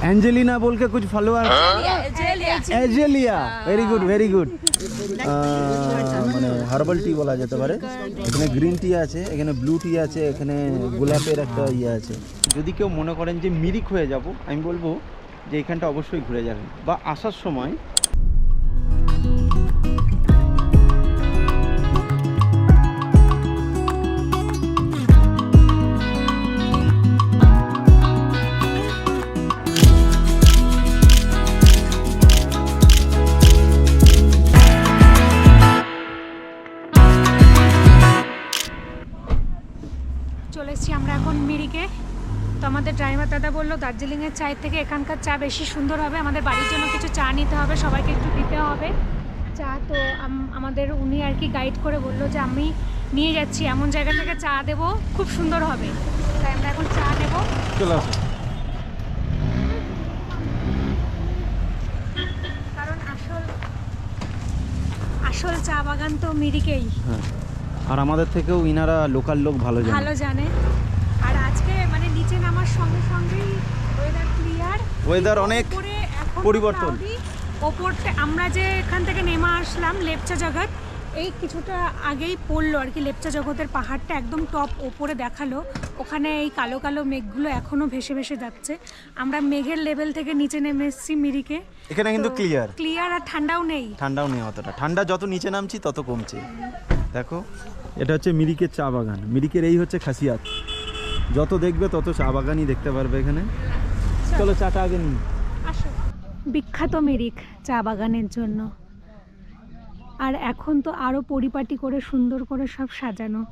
Angelina बोल के कुछ follower এজেলিয়া very good very good মানে হার্বাল টি বলা যেতে পারে এখানে গ্রিন টি আছে এখানে ব্লু টি আছে এখানে গোলাপের একটা ইয়ে আছে যদি কেউ মনে করেন যে মিরিক হয়ে যাব আমি বলবো যে এখানটা অবশ্যই ঘুরে যাবেন বা আসার সময় বলল দার্জিলিংয়ের চায়ের থেকে এখানকার চা বেশি সুন্দর হবে আমাদের বাড়ির জন্য কিছু চা নিতে হবে সবাইকে একটু দিতে হবে। চা তো আমাদের উনি আর কি গাইড করে বলল যে আমি নিয়ে যাচ্ছি এমন জায়গা থেকে চা দেবো খুব সুন্দর হবে। তাই আমরা এখন চা নেব। চলে আসল আসল চা বাগান তো মিরিকেই। হ্যাঁ। আর আমাদের থেকেও ইনারা লোকাল লোক ভালো জানে। ভালো জানে। আর আজকে মানে নিচে নামার সঙ্গে সঙ্গেই ওয়েদার অনেক পরিবর্তন। ওপরটা আমরা যে এখান থেকে নেমে আসলাম লেপচা জগৎ এই কিছুটা আগেই পড়ল আর কি। লেপচা জগতের পাহাড়টা একদম টপ ওপরে দেখাল। ওখানে এই কালো কালো মেঘগুলো এখনও ভেসে ভেসে যাচ্ছে। আমরা মেঘের লেভেল থেকে নিচে নেমে এসেছি মিরিকে। এখানে কিন্তু ক্লিয়ার ক্লিয়ার আর ঠান্ডাও নেই। ঠান্ডাও নেই অতটা। ঠান্ডা যত নিচে নামছি তত কমছে। দেখো। এটা হচ্ছে মিরিকের চা বাগান। মিরিকের এই হচ্ছে খাসিয়াত। যত দেখবে তত চা বাগানই দেখতে পারবে এখানে। চলো চাটা আগে নিই। বিখ্যাত মিরিক চা বাগানের জন্য। আর এখন তো আরও পরিপাটি করে সুন্দর করে সব সাজানো।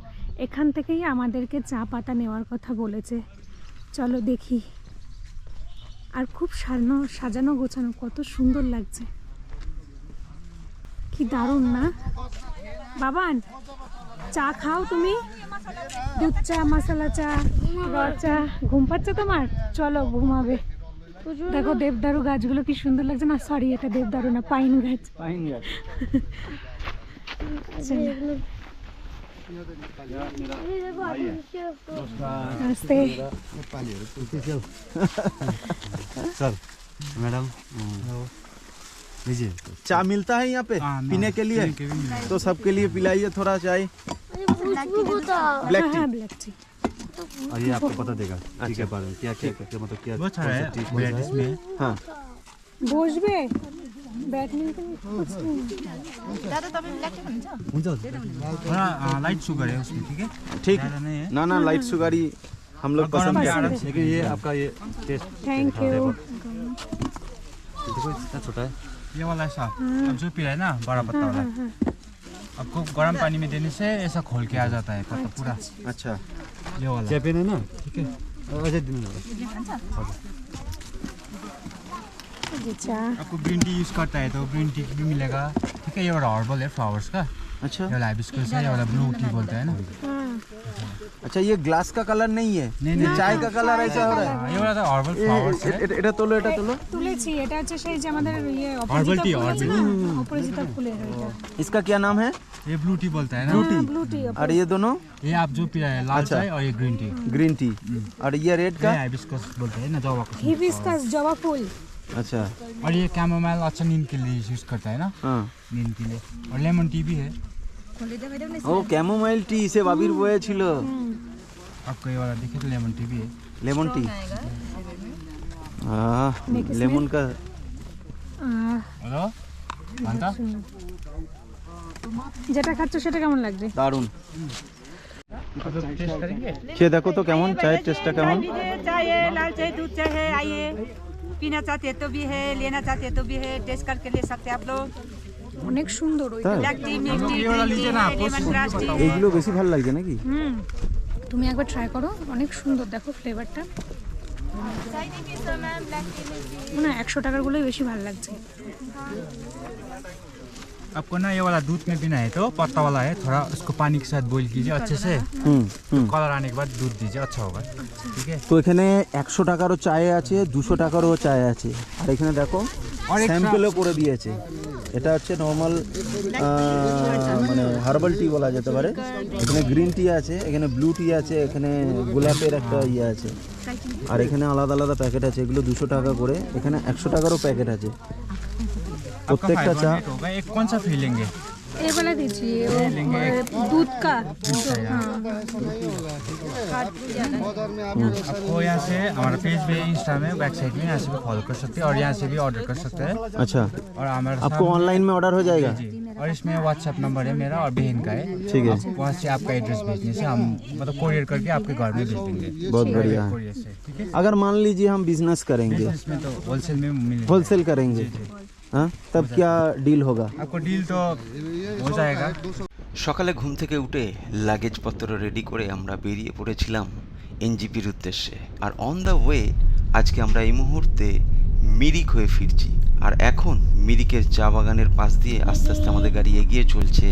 এখান থেকেই আমাদেরকে চা পাতা নেওয়ার কথা বলেছে। চলো দেখি। আর খুব সাজানো সাজানো গোছানো কত সুন্দর লাগছে। কি দারুণ না? বাবান চা খাও তুমি? দুধ চা মশলা চা র চা। ঘুম পাচ্ছে তোমার? চলো ঘুমাবে। দেখো দেবদারু গাছগুলো কি সুন্দর লাগছে না সরি এটা দেবদারু না পাইন গাছ চলো। नमस्ते सर मैडम लीजिए चाय मिलता है यहाँ पे पीने के लिए तो सबके लिए पिलाइए थोड़ा चाय ब्लैक टी हाँ ब्लैक टी और ये आपको पता देगा ठीक है बारे में क्या क्या करते मतलब क्या वो अच्छा है ब्रेड इसमें हाँ बोझबे लाइट सुगर है उसमें ठीक है ठीक है ना ना लाइट शुगर ही हम लोग पसंद करते हैं लेकिन ये आपका ये टेस्ट थैंक यू देखो इतना छोटा है ये वाला ऐसा अब जो पिया है ना बड़ा पत्ता वाला आपको गर्म पानी में देने से ऐसा खोल के आ जाता है पत्ता पूरा अच्छा ये वाला ना ठीक। अजय दिन आपको ग्रीन टी यूज़ करता है तो ग्रीन टी भी मिलेगा। ठीक है ये वाला हर्बल है फ्लावर्स का। अच्छा। ये वाला हाइबिस्कस है ये वाला ब्लू टी बोलता है ना हाँ अच्छा ये ग्लास का कलर नहीं है नहीं, ये नहीं। चाय का कलर ऐसा हो रहा है हाँ, ये वाला तो हर्बल এ- फ्लावर्स এ- है এ- এটা তোলো এটা তোলো তুলেছি এটা হচ্ছে সেই যে আমাদের ইয়ে tea, অপরাজিতা ফুল আছে herbal না অপরাজিতা ফুলের ওইটা इसका क्या नाम है ये ब्लू टी बोलता है ना हाँ, ब्लू टी और ये दोनों ये आप जो पिला है लाल अच्छा। चाय और ये ग्रीन टी ग्रीन टी और ये रेड ये का हाइबिस्कस बोलते हैं ना जवा को हिबिस्कास जवा फूल अच्छा और ये कैमोमाइल अच्छा नींद के लिए यूज करता है ना हाँ नींद के लिए और लेमन टी भी है ও ক্যামোমাইল টি সে বাবির বয়ে ছিল आपको ये वाला देखे तो लेमन टी भी है লেমন টি লেমন का আহ, हेलो भान्ता যেটা খাচ্ছ সেটা কেমন লাগছে দারুণ टेस्ट करेंगे খেয়ে দেখো তো কেমন চায়ের টেস্টটা কেমন चाय है लाल चाय दूध चाय है आइए पीना चाहते तो भी है लेना चाहते तो भी है टेस्ट करके ले सकते हैं आप लोग অনেক সুন্দর ওইটা তাই ब्लैक टी मिल्क टी ये वाला ग्रीन टी लीजिए ना है, आपको लेमन ग्रास टी এইগুলো বেশি ভালো লাগছে নাকি হুম তুমি একবার ট্রাই করো অনেক সুন্দর দেখো ফ্লেভারটা না একশো টাকারগুলোই বেশি ভালো লাগছে आपको ना ये वाला दूध में पीना है तो पत्ता वाला है थोड़ा उसको पानी के साथ बॉईल कीजिए अच्छे से হুম হুম कलर आने के बाद दूध दीजिए अच्छा होगा ठीक है তো এখানে একশো টাকারও চায় আছে দুশো টাকারও চায় আছে আর এখানে দেখো আর extra- স্যাম্পেলও করে দিয়েছে এটা হচ্ছে নর্মাল মানে হার্বাল টি বলা যেতে পারে। এখানে গ্রিন টি আছে এখানে ব্লু টি আছে এখানে গোলাপের একটা ইয়ে আছে। আর এখানে আলাদা আলাদা প্যাকেট আছে এগুলো দুশো টাকা করে। এখানে একশো টাকারও প্যাকেট আছে। প্রত্যেকটা চা ये वाला दीजिए दूध का। हाँ। आपको यहाँ से हमारा पेज पे इंस्टा में वेबसाइट में यहाँ से भी फॉलो कर सकते हैं और यहाँ से भी ऑर्डर कर सकते हैं। अच्छा। और हमारे आपको ऑनलाइन में ऑर्डर हो जाएगा? और इसमें व्हाट्सएप नंबर है मेरा और बहन का है। ठीक है। वहाँ से आपका एड्रेस भेजने से हम मतलब कोरियर करके आपके घर में भेज देंगे। बहुत बढ़िया। ठीक अगर मान लीजिए हम बिज़नेस करेंगे। इसमें तो होलसेल में होलसेल करेंगे। हाँ तब क्या डील होगा आपको डील तो हो जाएगा সকালে ঘুম থেকে উঠে লাগেজপত্র রেডি করে আমরা বেরিয়ে পড়েছিলাম এনজিপির উদ্দেশ্যে আর অন দ্য ওয়ে আজকে আমরা এই মুহূর্তে মিরিক হয়ে ফিরছি আর এখন মিরিকের চা বাগানের পাশ দিয়ে আস্তে আস্তে আমাদের গাড়ি এগিয়ে চলছে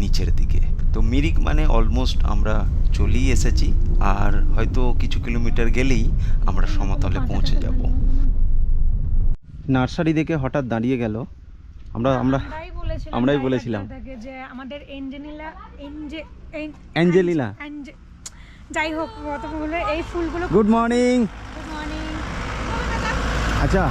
নিচের দিকে তো মিরিক মানে অলমোস্ট আমরা চলেই এসেছি আর হয়তো কিছু কিলোমিটার গেলেই আমরা সমতলে পৌঁছে যাব নার্সারি দেখে হঠাৎ দাঁড়িয়ে গেল আমরা আমরা আমরাই বলেছিলাম আমরাই driver বলেছিলাম। দাদাকে যে আমাদের এঞ্জেলিলা এঞ্জে এন- অ্যাঞ্জেলিনা। অ্যাঞ্জে- যাই হোক কত বলে এই ফুলগুলো गुड मॉर्निंग গুড মর্নিং अच्छा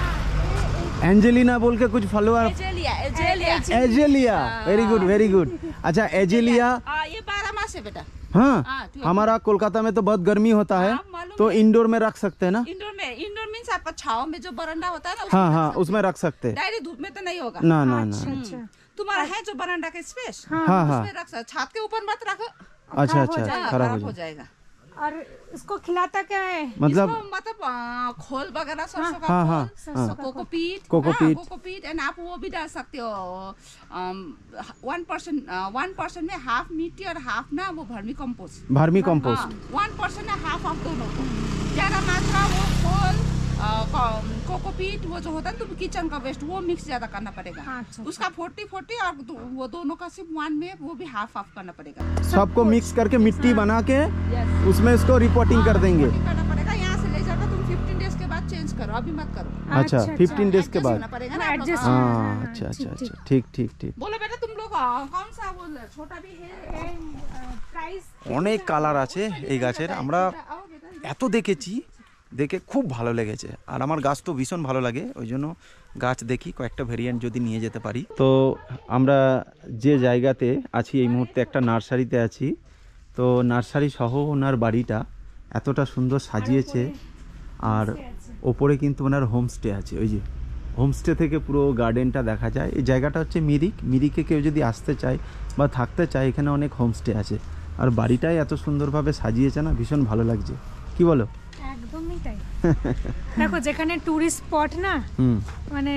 एंजेलिना बोल के कुछ follower azalea azalea azalea very good very good अच्छा एजेलिया हाँ ये बारह मास है बेटा हाँ हाँ, ठीक। हमारा कोलकाता में तो बहुत गर्मी होता है हाँ, मालूम तो इंडोर में रख सकते हैं ना इंडोर में इंडोर मीन्स आपका छाव में जो बरंडा होता है ना हाँ हाँ उसमें रख सकते। हैं डायरेक्ट धूप में तो नहीं होगा। ना ना ना। हम्म। तुम्हारा है जो बरंडा का स्पेस हाँ हाँ रख सकते। छत के ऊपर मत रखो। अच्छा अच्छा हाँ, खराब हो हो जाएगा। और इसको खिलाता क्या है? मतलब इसको मतलब खोल वगैरह सरसों का हाँ, हाँ, खोल कोकोपीट कोकोपीट। कोकोपीट एंड आप वो भी डाल सकते हो। वन परसेंट वन परसेंट में हाफ़ मिट्टी और हाफ़ ना वो vermi compost vermi compost one percent है हाफ़ ऑफ़ दोनों ज़्यादा मात्रा वो खोल कोकोपीट वो जो होता है ना तो किचन का वेस्ट वो मिक्स ज्यादा करना पड़ेगा अच्छा, उसका फोर्टी फोर्टी और दो, वो दोनों का सिर्फ वन में वो भी हाफ ऑफ करना पड़ेगा सबको मिक्स करके मिट्टी बना के उसमें इसको रिपोर्टिंग कर देंगे Reporting करना पड़ेगा यहाँ से ले जाकर तुम फिफ्टीन डेज के बाद चेंज करो अभी मत करो अच्छा फिफ्टीन डेज के Adjust बाद होना पड़ेगा ना आप लोग एडजस्ट का। हाँ अच्छा अच्छा अच्छा ठीक ठीक ठीक बोलो बेटा तुम लोग अ, कौन सा वो छोटा भी है प्राइस অনেক কালার আছে এই গাছের আমরা आओ बेटा এত দেখেছি দেখে খুব ভালো লেগেছে। আর আমার গাছ তো ভীষণ ভালো লাগে, ওই জন্য গাছ দেখি কয়েকটা ভেরিয়েন্ট যদি নিয়ে যেতে পারি। তো আমরা যে জায়গাতে আছি, এই মুহূর্তে একটা নার্সারিতে আছি। তো নার্সারি সহ ওনার বাড়িটা এতটা সুন্দর সাজিয়েছে, আর ওপরে কিন্তু ওনার হোমস্টে আছে। ওই যে হোমস্টে থেকে পুরো গার্ডেনটা দেখা যায়। এই জায়গাটা হচ্ছে মিরিক। মিরিকে কেউ যদি আসতে চায় বা থাকতে চায়, এখানে অনেক হোমস্টে আছে। আর বাড়িটাই এত সুন্দরভাবে সাজিয়েছে না, ভীষণ ভালো লাগছে। কি বলো? তাই দেখো যেখানে টুরিস্ট স্পট না মানে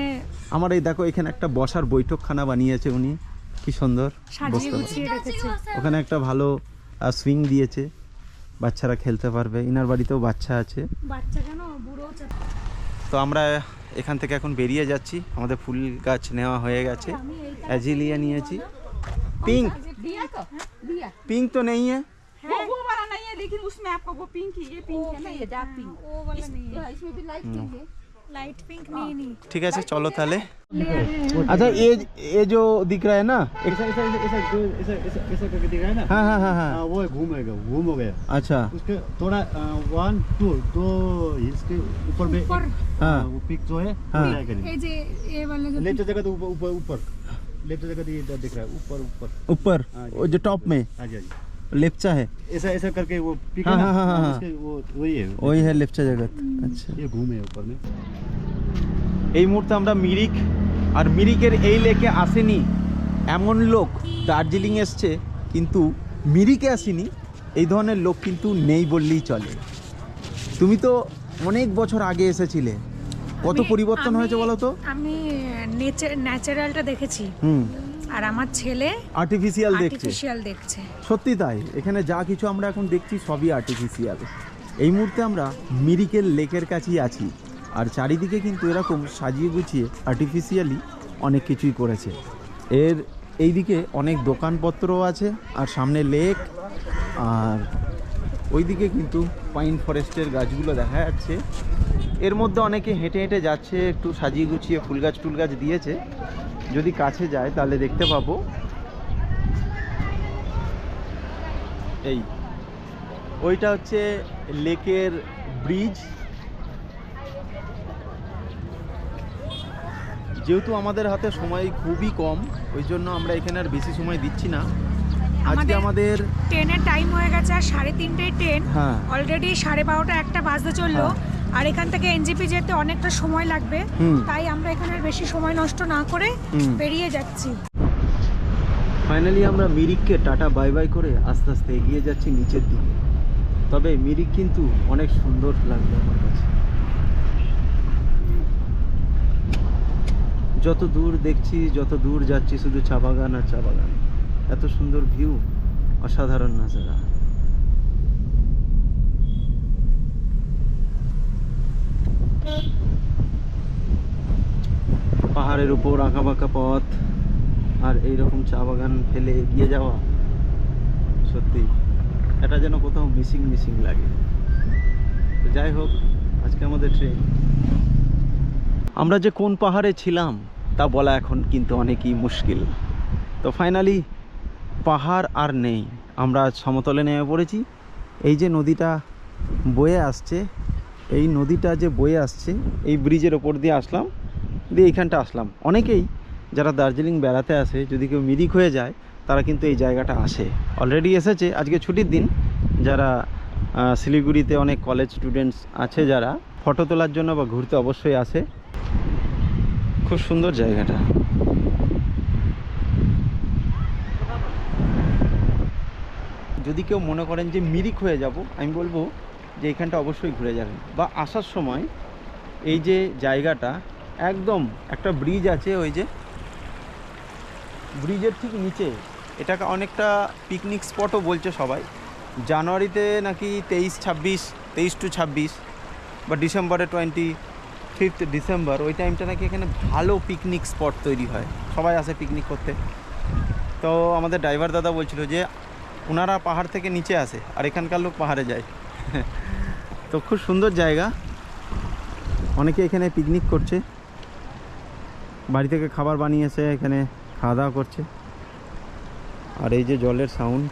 আমার এই দেখো এখানে একটা বসার বৈঠকখানা বানিয়েছে উনি। কি সুন্দর ওখানে একটা ভালো সুইং দিয়েছে। বাচ্চারা খেলতে পারবে। ইনার বাড়িতেও বাচ্চা আছে। তো আমরা এখান থেকে এখন বেরিয়ে যাচ্ছি। আমাদের ফুল গাছ নেওয়া হয়ে গেছে। অ্যাজিলিয়া নিয়েছি। পিঙ্ক। পিঙ্ক তো নেই হ্যাঁ लेकिन उसमें आपको वो पिंक ही ये पिंक है ना ये डार्क हाँ, पिंक वो वाला नहीं है। हाँ, इसमें भी लाइट पिंक है। लाइट पिंक नहीं नहीं। ठीक है चलो अच्छा ये ये जो दिख रहा है ना हाँ, वो घूम घूम हो गया। अच्छा। उसके थोड़ा वन टू दो इसके ऊपर में वो पिक जो है हाँ। ये जगह तो ऊपर ऊपर लेफ़्ट जगह तो दिख रहा है ऊपर ऊपर। ऊपर जो टॉप में। लेप्चा है ऐसा ऐसा करके वो पिक हाँ, है ना हाँ, हाँ, हाँ। उसके वो वही है वही है लेप्चा जगत अच्छा ये घूमे ऊपर में এই মুহূর্তে আমরা মিরিক আর মিরিকের এই লেকে আসেনি এমন লোক দার্জিলিং এসছে কিন্তু মিরিকে আসেনি এই ধরনের লোক কিন্তু নেই বললেই চলে তুমি তো অনেক বছর আগে এসেছিলে কত আমি- পরিবর্তন হয়েছে আমি- বলো তো আমি ন্যাচারালটা দেখেছি হুম আর আমার ছেলে আর্টিফিশিয়াল দেখছে। আর্টিফিশিয়াল দেখছে। সত্যি তাই? এখানে যা কিছু আমরা এখন দেখছি সবই আর্টিফিশিয়াল এই মুহূর্তে আমরা মিরিকেল লেকের কাছেই আছি। আর চারিদিকে কিন্তু এরকম সাজিয়ে গুছিয়ে আর্টিফিশিয়ালি অনেক কিছুই করেছে। এর এইদিকে অনেক দোকানপত্রও আছে আর সামনে লেক আর ওইদিকে কিন্তু পাইন ফরেস্টের গাছগুলো দেখা যাচ্ছে। এর মধ্যে অনেকে হেঁটে হেঁটে যাচ্ছে একটু সাজিয়ে গুছিয়ে ফুল গাছ টুল গাছ দিয়েছে। যদি কাছে যায় তাহলে দেখতে পাবো। এই ওইটা হচ্ছে লেকের ব্রিজ। যেহেতু আমাদের হাতে সময় খুবই কম ওই জন্য আমরা এখানে আর বেশি সময় দিচ্ছি না। আজকে আমাদের ট্রেনের টাইম হয়ে গেছে আর সাড়ে তিনটেই ট্রেন। হ্যাঁ। অলরেডি সাড়ে বারোটা একটা বাজতে চলল। আর এখান থেকে এনজিপি যেতে অনেকটা সময় লাগবে তাই আমরা এখানে বেশি সময় নষ্ট না করে। বেরিয়ে যাচ্ছি। ফাইনালি আমরা মিরিককে টাটা বাই বাই করে আস্তে আস্তে এগিয়ে যাচ্ছি নিচের দিকে। তবে মিরিক কিন্তু অনেক সুন্দর লাগবে আমার কাছে। যত দূর দেখছি যত দূর যাচ্ছি শুধু চা বাগান আর চা বাগান। এত সুন্দর ভিউ অসাধারণ নাজারা। পাহাড়ের উপর আঁকা বাঁকা পথ আর এইরকম চা বাগান ফেলে এগিয়ে যাওয়া, সত্যি, এটা যেন কোথাও মিসিং মিসিং লাগে। তো যাই হোক, আজকে আমাদের ট্রেন আমরা যে কোন পাহাড়ে ছিলাম, তা বলা এখন কিন্তু অনেকই মুশকিল। তো ফাইনালি পাহাড় আর নেই। আমরা সমতলে নেমে পড়েছি। এই যে নদীটা বয়ে আসছে এই নদীটা যে বয়ে আসছে, এই ব্রিজের ওপর দিয়ে আসলাম, দিয়ে এইখানটা আসলাম। অনেকেই যারা দার্জিলিং বেড়াতে আসে, যদি কেউ মিরিক হয়ে যায়, তারা কিন্তু এই জায়গাটা আসে। অলরেডি এসেছে, আজকে ছুটির দিন। যারা শিলিগুড়িতে অনেক কলেজ স্টুডেন্টস আছে যারা ফটো তোলার জন্য বা ঘুরতে অবশ্যই আসে। খুব সুন্দর জায়গাটা। যদি কেউ মনে করেন যে মিরিক হয়ে যাব, আমি বলব যে এখানটা অবশ্যই ঘুরে যাবেন। বা আসার সময় এই যে জায়গাটা, একদম একটা ব্রিজ আছে ওই যে, ব্রিজের ঠিক নিচে। এটাকে অনেকটা পিকনিক স্পটও বলছে সবাই। জানুয়ারিতে নাকি তেইশ ছাব্বিশ, তেইশ টু ছাব্বিশ, বা ডিসেম্বরে টোয়েন্টি ফিফথ ডিসেম্বর, ওই টাইমটা নাকি এখানে ভালো পিকনিক স্পট তৈরি হয়। সবাই আসে পিকনিক করতে। তো আমাদের ড্রাইভার দাদা বলছিল যে ওনারা পাহাড় থেকে নিচে আসে, আর এখানকার লোক পাহাড়ে যায়। তো খুব সুন্দর জায়গা। অনেকে এখানে পিকনিক করছে। বাড়ি থেকে খাবার বানিয়েছে এখানে খাওয়া দাওয়া করছে। আর এই যে জলের সাউন্ড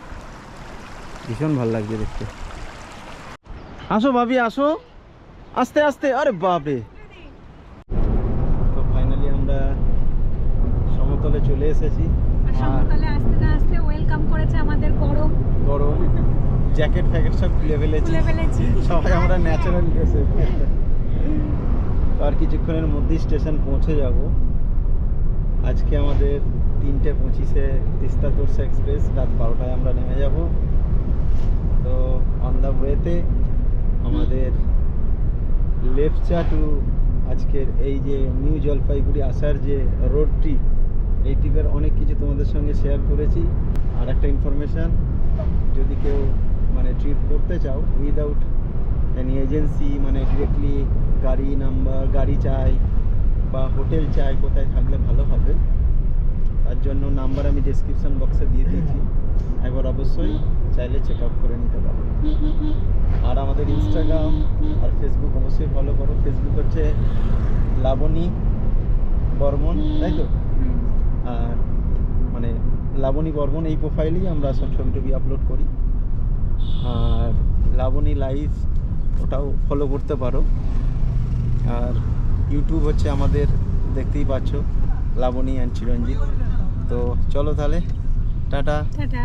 ভীষণ ভালো লাগছে দেখতে। আসো ভাবি আসো। আস্তে আস্তে আরে বাপরে। তো ফাইনালি আমরা সমতলে চলে এসেছি। আর সমতলে আসতে না আসতে ওয়েলকাম করেছে আমাদের গরম। গরম। জ্যাকেট ফ্যাকেট সব খুলে ফেলেছি। সবাই আমরা ন্যাচারাল ড্রেসে তো আর কিছুক্ষণের মধ্যেই স্টেশন পৌঁছে যাব। আজকে আমাদের তিনটে পঁচিশে তিস্তা তোরসা এক্সপ্রেস রাত বারোটায় আমরা নেমে যাব। তো অন দ্য ওয়েতে আমাদের লেফচা টু আজকের এই যে নিউ জলপাইগুড়ি আসার যে রোড ট্রিপ এই ট্রিপের অনেক কিছু তোমাদের সঙ্গে শেয়ার করেছি। আর একটা ইনফরমেশান যদি কেউ মানে ট্রিপ করতে চাও উইদাউট এনি এজেন্সি মানে ডিরেক্টলি গাড়ি নাম্বার গাড়ি চাই বা হোটেল চাই কোথায় থাকলে ভালো হবে তার জন্য নাম্বার আমি ডেসক্রিপশন বক্সে দিয়ে দিয়েছি। একবার অবশ্যই চাইলে চেক আউট করে নিতে পারো। আর আমাদের ইনস্টাগ্রাম আর ফেসবুক অবশ্যই ফলো করো। ফেসবুক হচ্ছে লাবণী বর্মন তাই তো? আর মানে লাবণী বর্মন এই প্রোফাইলেই আমরা সব ছবি টবি আপলোড করি। আর লাবণী লাইভ ওটাও ফলো করতে পারো। আর ইউটিউব হচ্ছে আমাদের, দেখতেই পাচ্ছ, লাবণী অ্যান্ড চিরঞ্জিত। তো চলো তাহলে, টাটা। টাটা।